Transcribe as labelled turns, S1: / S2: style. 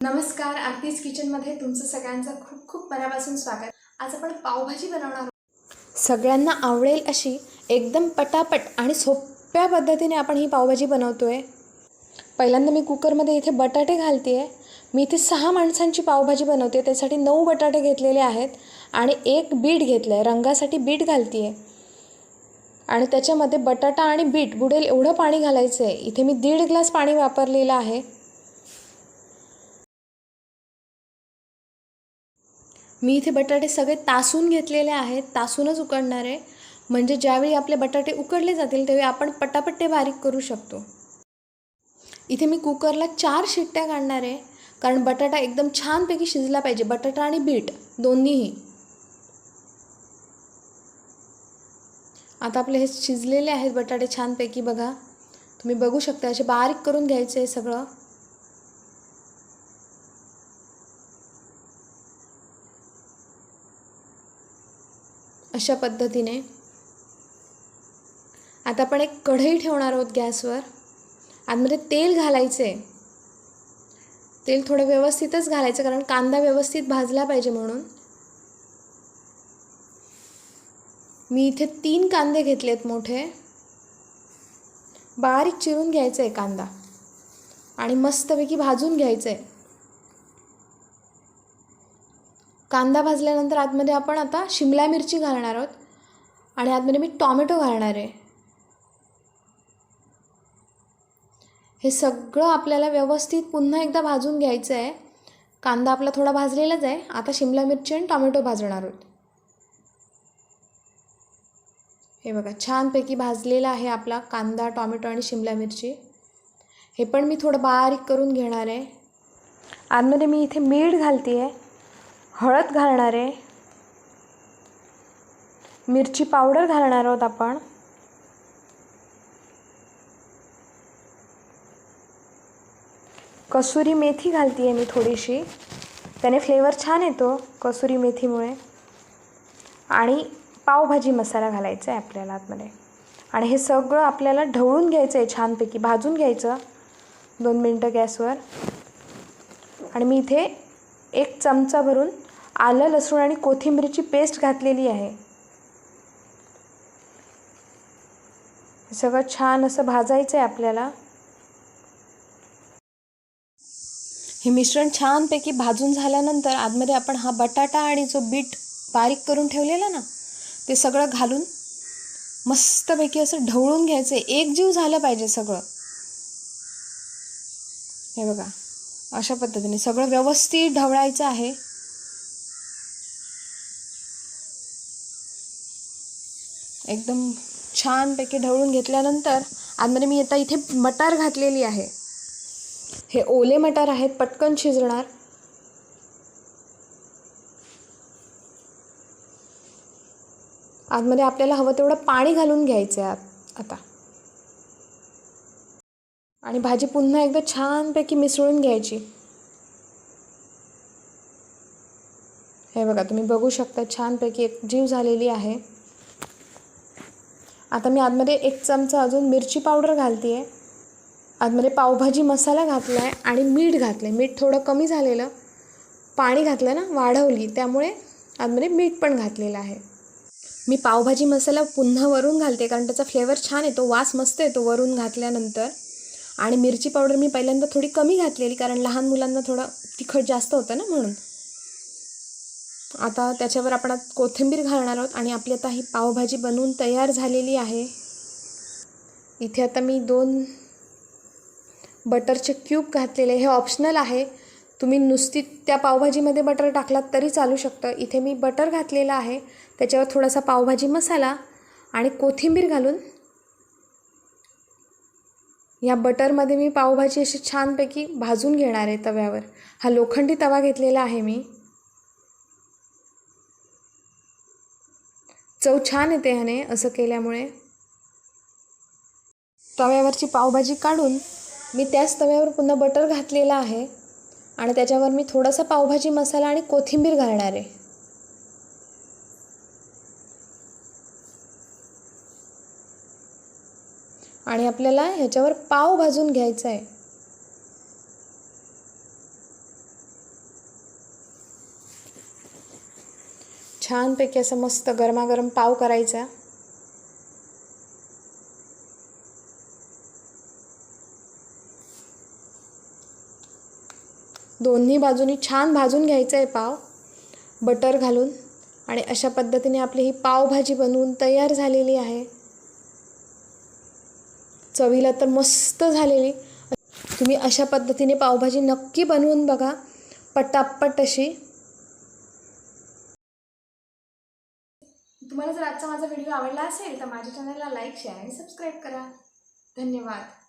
S1: नमस्कार आरतीज किचनमध्ये तुमचं सगळ्यांचं खूप खूप मनापासून स्वागत. आज आपण पावभाजी बनवणार आहोत. सगळ्यांना आवडेल अशी एकदम पटापट आणि सोप्या पद्धतीने आपण ही पावभाजी बनवतो आहे पहिल्यांदा मी कुकरमध्ये इथे बटाटे घालते आहे मी इथे सहा माणसांची पावभाजी बनवते त्यासाठी नऊ बटाटे घेतलेले आहेत आणि एक बीट घेतलं आहे रंगासाठी बीट घालते आहे आणि त्याच्यामध्ये बटाटा आणि बीट बुडेल एवढं पाणी घालायचं आहे इथे मी दीड ग्लास पाणी वापरलेलं आहे. मी इथे बटाटे सगळे तासून घेतलेले आहेत तासूनच उकडणार आहे. म्हणजे ज्यावेळी आपले बटाटे उकडले जातील त्यावेळी आपण पटापट ते बारीक करू शकतो. इथे मी कुकरला चार शिट्ट्या काढणार आहे. कारण बटाटा एकदम छानपैकी शिजला पाहिजे. बटाटा आणि बीट दोन्हीही. आता आपले हे शिजलेले आहेत बटाटे छानपैकी बघा. तुम्ही बघू शकता असे बारीक करून घ्यायचे आहे सगळं. अशा पद्धतीने. आता आपण एक कढई ठेवणार आहोत गॅसवर. आतमध्ये तेल घालायचं. आहे तेल थोडं व्यवस्थितच घालायचं कारण कांदा व्यवस्थित भाजला पाहिजे म्हणून. मी इथे तीन कांदे घेतलेत मोठे. बारीक चिरून घ्यायचं आहे कांदा. आणि मस्तपैकी भाजून घ्यायचं आहे कांदा भाजल्यानंतर आतमध्ये आपण आता शिमला मिरची घालणार आहोत. आणि आतमध्ये मी टॉमॅटो घालणार आहे. हे सगळं आपल्याला व्यवस्थित पुन्हा एकदा भाजून घ्यायचं आहे. कांदा आपला थोडा भाजलेलाच आहे. आता शिमला मिरची आणि टॉमॅटो भाजणार आहोत. हे बघा छानपैकी भाजलेला आहे आपला कांदा टॉमॅटो आणि शिमला मिरची. हे पण मी थोडं बारीक करून घेणार आहे. आतमध्ये मी इथे मीठ घालते आहे हळद घालणार आहे मिरची पावडर घालणार आहोत आपण. कसुरी मेथी घालते आहे मी थोडीशी. त्याने फ्लेवर छान येतो कसुरी मेथीमुळे. आणि पावभाजी मसाला घालायचा आहे आपल्याला आतमध्ये. आणि हे सगळं आपल्याला ढवळून घ्यायचं आहे छानपैकी भाजून घ्यायचं. दोन मिनटं गॅसवर. आणि मी इथे एक चमचा भरून आलं लसूण आणि कोथिंबीरची पेस्ट घातलेली आहे. सगळं छान असं भाजायचं आहे आपल्याला. हे मिश्रण छानपैकी भाजून झाल्यानंतर आतमध्ये आपण हा बटाटा आणि जो बीट बारीक करून ठेवलेला ना ते सगळं घालून मस्तपैकी असं ढवळून घ्यायचं आहे. एकजीव झालं पाहिजे सगळं. हे बघा अशा पद्धतीने सगळं व्यवस्थित ढवळायचं आहे. एकदम छानपैकी ढवळून घेतल्यानंतर आतमध्ये मी आता इथे मटार घातलेली आहे. हे ओले मटार आहेत पटकन शिजणार. आतमध्ये आपल्याला हवं तेवढं पाणी घालून घ्यायचं आहे आत आता. आणि भाजी पुन्हा एकदा छानपैकी मिसळून घ्यायची. हे बघा तुम्ही बघू शकता छानपैकी एक जीव झालेली आहे. आता मी आतमध्ये एक चमचा अजून मिरची पावडर घालते आहे आतमध्ये पावभाजी मसाला घातला आहे आणि मीठ घातलं आहे मीठ थोडं कमी झालेलं. पाणी घातलं ना वाढवली. त्यामुळे आतमध्ये मीठ पण घातलेलं आहे. मी पावभाजी मसाला पुन्हा वरून घालते कारण त्याचा फ्लेवर छान येतो वास मस्त येतो वरून घातल्यानंतर. आणि मिरची पावडर मी पहिल्यांदा थोडी कमी घातलेली कारण लहान मुलांना थोडं तिखट जास्त होतं ना म्हणून. आता त्याच्यावर आपण कोथिंबीर घालणार आहोत आणि आपली आता ही पावभाजी बनवून तयार झालेली आहे. इथे आता मी दोन बटरचे क्यूब घातलेले हे ऑप्शनल आहे. तुम्ही नुसती त्या पावभाजीमध्ये बटर टाकलात तरी चालू शकतं. इथे मी बटर घातलेलं आहे. त्याच्यावर थोडासा पावभाजी मसाला आणि कोथिंबीर घालून या बटरमध्ये मी पावभाजी अशी छानपैकी भाजून घेणार आहे तव्यावर. हा लोखंडी तवा घेतलेला आहे मी. चव छान येते ह्याने असं केल्यामुळे. तव्यावरची पावभाजी काढून मी त्याच तव्यावर पुन्हा बटर घातलेलं आहे आणि त्याच्यावर मी थोडासा पावभाजी मसाला आणि कोथिंबीर घालणार आहे. आणि आपल्याला ह्याच्यावर पाव भाजून घ्यायचा आहे. छानपैकी असं मस्त गरमागरम पाव करायचा. दोन्ही बाजूनी छान भाजून घ्यायचं आहे पाव बटर घालून. आणि अशा पद्धतीने आपली ही पावभाजी बनवून तयार झालेली आहे. चवीला तर मस्त झालेली. तुम्ही अशा पद्धतीने पावभाजी नक्की बनवून बघा. पटापट अशी. तुम्हाला जर आजचा माझा व्हिडिओ आवडला असेल तर माझ्या चॅनलला लाईक शेअर आणि सबस्क्राईब करा. धन्यवाद.